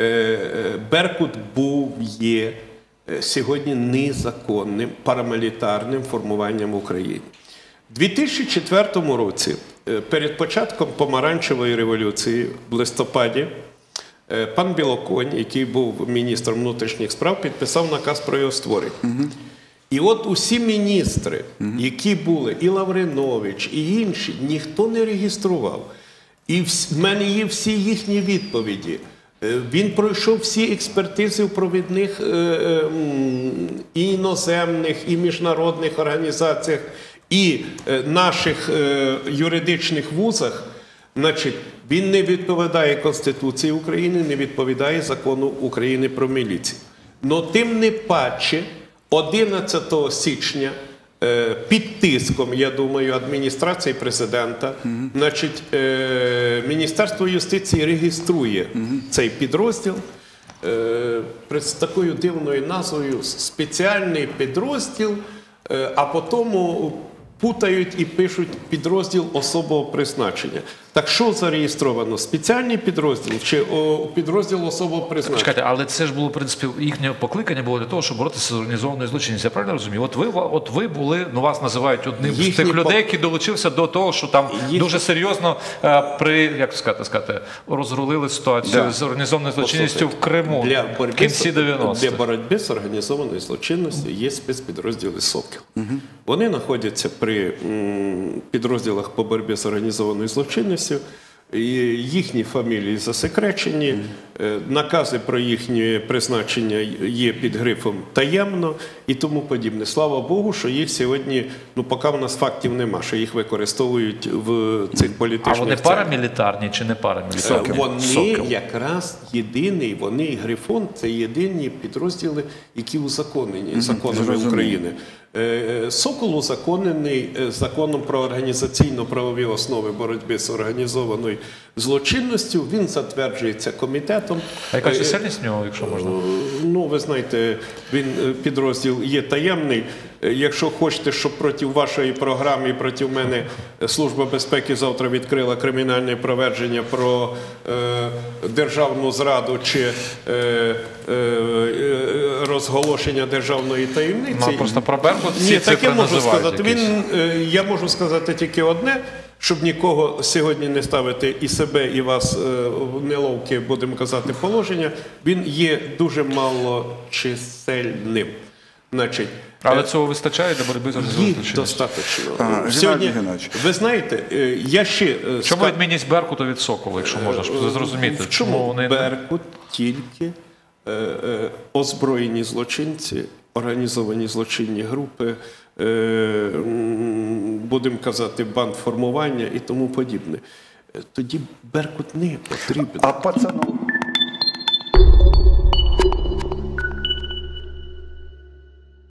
Е, е, Беркут був, є е, сьогодні незаконним парамілітарним формуванням в Україні. У 2004 році, перед початком помаранчевої революції в листопаді, пан Білоконь, який був міністром внутрішніх справ, підписав наказ про його створення. І от усі міністри, які були, і Лавринович, і інші, ніхто не реєстрував. І в мене є всі їхні відповіді. Е, Він пройшов всі експертизи в провідних е, е, і іноземних, і міжнародних організаціях, і наших юридичних вузах. Значить, він не відповідає Конституції України, не відповідає закону України про міліцію. Но тим не паче, 11 січня під тиском, я думаю, адміністрації президента, значить, е, Міністерство юстиції реєструє цей підрозділ е, з такою дивною назвою спеціальний підрозділ, е, а потім путають і пишуть підрозділ особового призначення. Так що зареєстровано? Спеціальний підрозділ чи о, підрозділ особого призначення? Чекайте, але це ж було в принципі їхнє покликання було для того, щоб боротися з організованою злочинністю. Я правильно розумію? От ви от ви були, ну вас називають одним з тих людей, по- які долучився до того, що там Їхні- дуже серйозно е, при як сказати, сказати, розрулили ситуацію Да. з організованою злочинністю в Криму Для в боротьби, кінці з- 90-х. для боротьби з організованою злочинністю є спецпідрозділи Сокіл. Вони знаходяться при м, підрозділах по боротьбі з організованою злочинністю. І їхні фамілії засекречені, е, накази про їхнє призначення є під грифом таємно і тому подібне. Слава Богу, що їх сьогодні, ну поки в нас фактів нема, що їх використовують в цих А вони парамілітарні чи не парамілітарні? Е, Вони якраз єдиний, вони і Грифон це єдині підрозділи, які узаконені законами. України. Е, е, Сокол узаконений е, законом про організаційно-правові основи боротьби з організованою злочинністю. Він затверджується комітетом. А яка чисельність в нього, якщо можна? Ну, ви знаєте, він підрозділ є таємний. Якщо хочете, щоб проти вашої програми і проти мене Служба безпеки завтра відкрила кримінальне провадження про е, державну зраду чи е, е, розголошення державної таємниці. Ну, просто про Беркут всі Ні, так цифри я можу сказати. якісь. Він, е, я можу сказати тільки одне, щоб нікого сьогодні не ставити і себе, і вас е, в неловке, будемо казати, положення. Він є дуже малочисельним. Значить, Але е, цього вистачає для боротьби з організованою злочинністю? достатньо. А, Сьогодні, Геннадійович. ви знаєте, я ще Чому ска- відмінність Беркута від Сокола, якщо можна зрозуміти? в чому вони Беркут тільки озброєні злочинці, організовані злочинні групи, е, будемо казати, бандформування і тому подібне. Е, Тоді Беркут не потрібен. А пацану